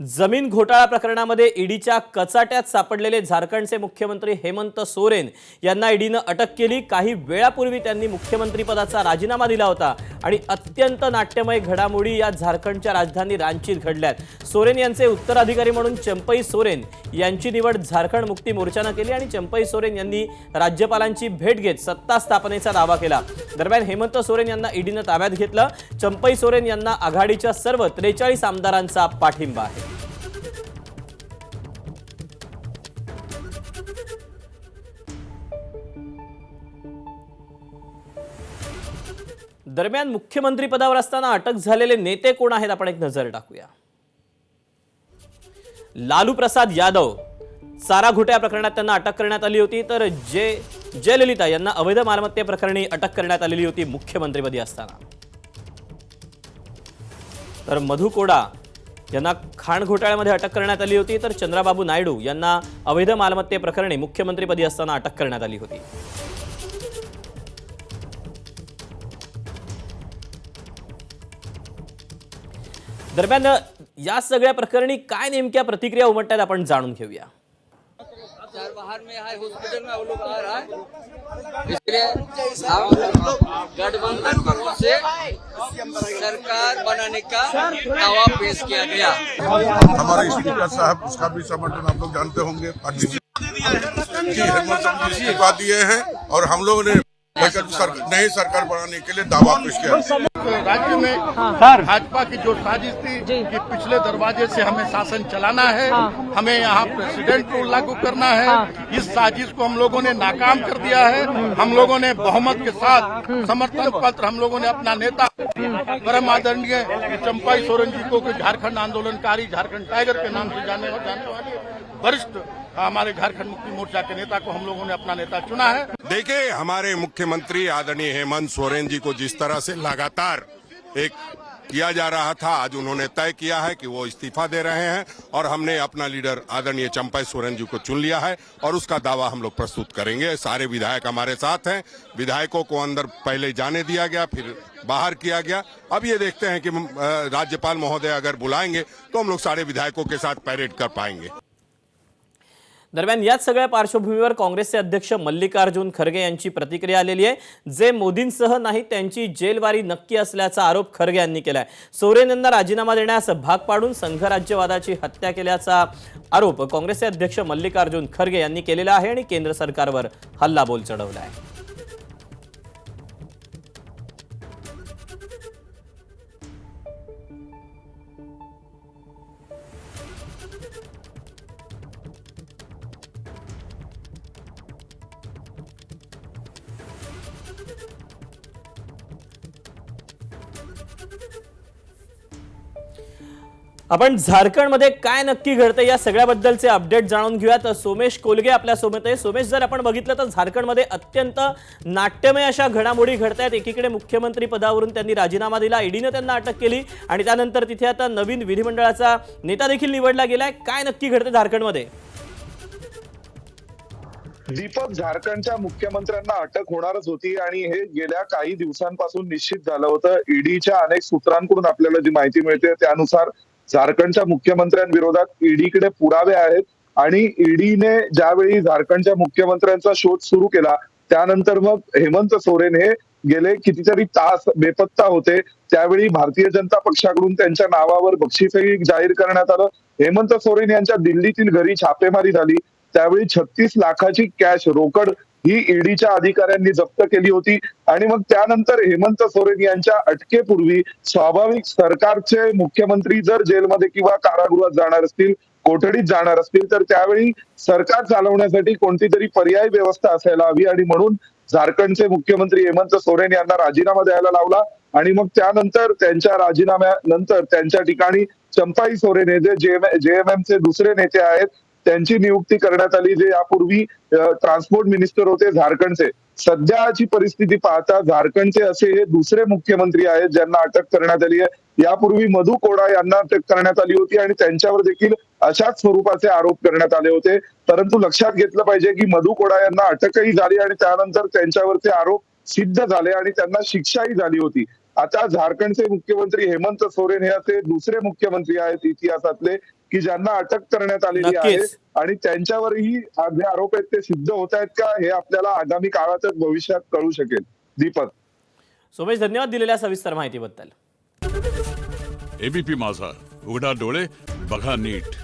जमीन घोटाळा प्रकरणामध्ये ईडीच्या कचाट्यात सापडलेले झारखंडचे मुख्यमंत्री हेमंत सोरेन यांना ईडीनं अटक केली. काही वेळापूर्वी त्यांनी मुख्यमंत्रीपदाचा राजीनामा दिला होता. आणि अत्यंत नाट्यमय घडामोडी या झारखंडच्या राजधानी रांचीत घडल्यात. सोरेन यांचे उत्तराधिकारी म्हणून चंपई सोरेन यांची निवड झारखंड मुक्ती मोर्चानं केली आणि चंपई सोरेन यांनी राज्यपालांची भेट घेत सत्ता स्थापनेचा दावा केला. दरम्यान हेमंत सोरेन यांना ईडीनं ताब्यात घेतलं. चंपई सोरेन यांना आघाडीच्या सर्व त्रेचाळीस आमदारांचा पाठिंबा आहे. दरम्यान मुख्यमंत्री पदावर असताना अटक झालेले नेते कोण आहेत? आपण एक नजर टाकूया. लालू प्रसाद यादव चारा घोटाळ्या प्रकरणात त्यांना अटक करण्यात आली होती. तर जे जयललिता यांना अवैध मालमत्ते प्रकरणी अटक करण्यात आलेली होती मुख्यमंत्रीपदी असताना. तर मधु कोडा यांना खाण घोटाळ्यामध्ये अटक करण्यात आली होती. तर चंद्राबाबू नायडू यांना अवैध मालमत्ते प्रकरणी मुख्यमंत्रीपदी असताना अटक करण्यात आली होती. दरम्यान या सगळ्या प्रकरणी काय नेमक्या प्रतिक्रिया उमटतात आपण जाणून घेऊया. में हॉस्पिटल में लोग आ रहा है इसलिए हम गठबंधन से सरकार बनाने का दावा पेश किया गया हमारा स्पीकर साहब उसका भी समर्थन आप लोग जानते होंगे पार्टी जी जी दिए हैं और हम लोगों ने लेकर सर, नई सरकार बनाने के लिए दावा पेश किया राज्य में भाजपा की जो साजिश थी कि पिछले दरवाजे से हमें शासन चलाना है हमें यहाँ प्रेसिडेंट को लागू करना है इस साजिश को हम लोगों ने नाकाम कर दिया है। हम लोगों ने बहुमत के साथ समर्थन पत्र हम लोगों ने अपना नेता परम आदरणीय चंपाई सोरेन जी को झारखंड आंदोलनकारी झारखंड टाइगर के नाम से जाने जाने वाले वरिष्ठ हमारे झारखंड मुक्ति मोर्चा के नेता को हम लोगों ने अपना नेता चुना है। देखिए, हमारे मुख्यमंत्री आदरणीय हेमंत सोरेन जी को जिस तरह से लगातार एक किया जा रहा था, आज उन्होंने तय किया है कि वो इस्तीफा दे रहे हैं और हमने अपना लीडर आदरणीय चंपा सोरेन जी को चुन लिया है और उसका दावा हम लोग प्रस्तुत करेंगे। सारे विधायक हमारे साथ हैं। विधायकों को अंदर पहले जाने दिया गया, फिर बाहर किया गया। अब ये देखते हैं कि राज्यपाल महोदय अगर बुलाएँगे तो हम लोग सारे विधायकों के साथ पैरेड कर पाएँगे। दरम्यान याच सगळ्या पार्श्वभूमीवर काँग्रेसचे अध्यक्ष मल्लिकार्जुन खरगे यांची प्रतिक्रिया आलेली आहे. जे मोदींसह नाही त्यांची जेलवारी नक्की असल्याचा आरोप खरगे यांनी केला आहे सोरेन यांना राजीनामा देण्यास भाग पाडून संघराज्यवादाची हत्या केल्याचा आरोप काँग्रेसचे अध्यक्ष मल्लिकार्जुन खरगे यांनी केलेला आहे आणि केंद्र सरकारवर हल्लाबोल चढवला आहे आपण झारखंडमध्ये काय नक्की घडतं या सगळ्याबद्दलचे अपडेट जाणून घेऊयात. सोमेश कोलगे आपल्यासोबत आहे. सोमेश जर आपण बघितलं तर झारखंडमध्ये अत्यंत नाट्यमय अशा घडामोडी घडत आहेत एकीकडे मुख्यमंत्री पदावरून त्यांनी राजीनामा दिला ईडीनं त्यांना अटक केली आणि त्यानंतर तिथे आता नवीन विधिमंडळाचा नेता देखील निवडला गेलाय. काय नक्की घडतं झारखंडमध्ये? दीपक झारखंडच्या मुख्यमंत्र्यांना अटक होणारच होती आणि हे गेल्या काही दिवसांपासून निश्चित झालं होतं. ईडीच्या अनेक सूत्रांकडून आपल्याला जी माहिती मिळते त्यानुसार झारखंडच्या मुख्यमंत्र्यांविरोधात ईडीकडे पुरावे आहेत आणि ईडीने ज्यावेळी झारखंडच्या मुख्यमंत्र्यांचा शोध सुरू केला त्यानंतर मग हेमंत सोरेन हे गेले कितीतरी तास बेपत्ता होते. त्यावेळी भारतीय जनता पक्षाकडून त्यांच्या नावावर बक्षीसही जाहीर करण्यात आलं. हेमंत सोरेन यांच्या दिल्लीतील घरी छापेमारी झाली. त्यावेळी छत्तीस लाखाची कॅश रोकड ही ईडीच्या अधिकाऱ्यांनी जप्त केली होती आणि मग त्यानंतर हेमंत सोरेन यांच्या अटकेपूर्वी स्वाभाविक सरकारचे मुख्यमंत्री जर जेलमध्ये किंवा कारागृहात जाणार असतील कोठडीत जाणार असतील तर त्यावेळी सरकार चालवण्यासाठी कोणती तरी पर्यायी व्यवस्था असायला हवी आणि म्हणून झारखंडचे मुख्यमंत्री हेमंत सोरेन यांना राजीनामा द्यायला लावला आणि मग त्यानंतर त्यांच्या राजीनाम्यानंतर त्यांच्या ठिकाणी चंपाई सोरेन हे जे जेएमएम चे दुसरे नेते आहेत त्यांची नियुक्ती करण्यात आली जे यापूर्वी ट्रान्सपोर्ट मिनिस्टर होते झारखंडचे. सध्याची परिस्थिती पाहता झारखंडचे असे हे दुसरे मुख्यमंत्री आहेत ज्यांना अटक करण्यात आली आहे. यापूर्वी मधु कोडा यांना अटक करण्यात आली होती आणि त्यांच्यावर देखील अशाच स्वरूपाचे आरोप करण्यात आले होते. परंतु लक्षात घेतलं पाहिजे की मधु कोडा यांना अटकही झाली आणि त्यानंतर त्यांच्यावरचे आरोप सिद्ध झाले आणि त्यांना शिक्षाही झाली होती. आता झारखंडचे मुख्यमंत्री हेमंत सोरेन हे असे दुसरे मुख्यमंत्री आहेत इतिहासातले की ज्यांना अटक करण्यात आलेली आहे. आणि त्यांच्यावरही जे आरोप आहेत ते सिद्ध होत आहेत का हे आपल्याला आगामी काळातच भविष्यात कळू शकेल. दीपक. सोमेश धन्यवाद दिलेल्या सविस्तर माहितीबद्दल. एबीपी माझा. उघडा डोळे बघा नीट.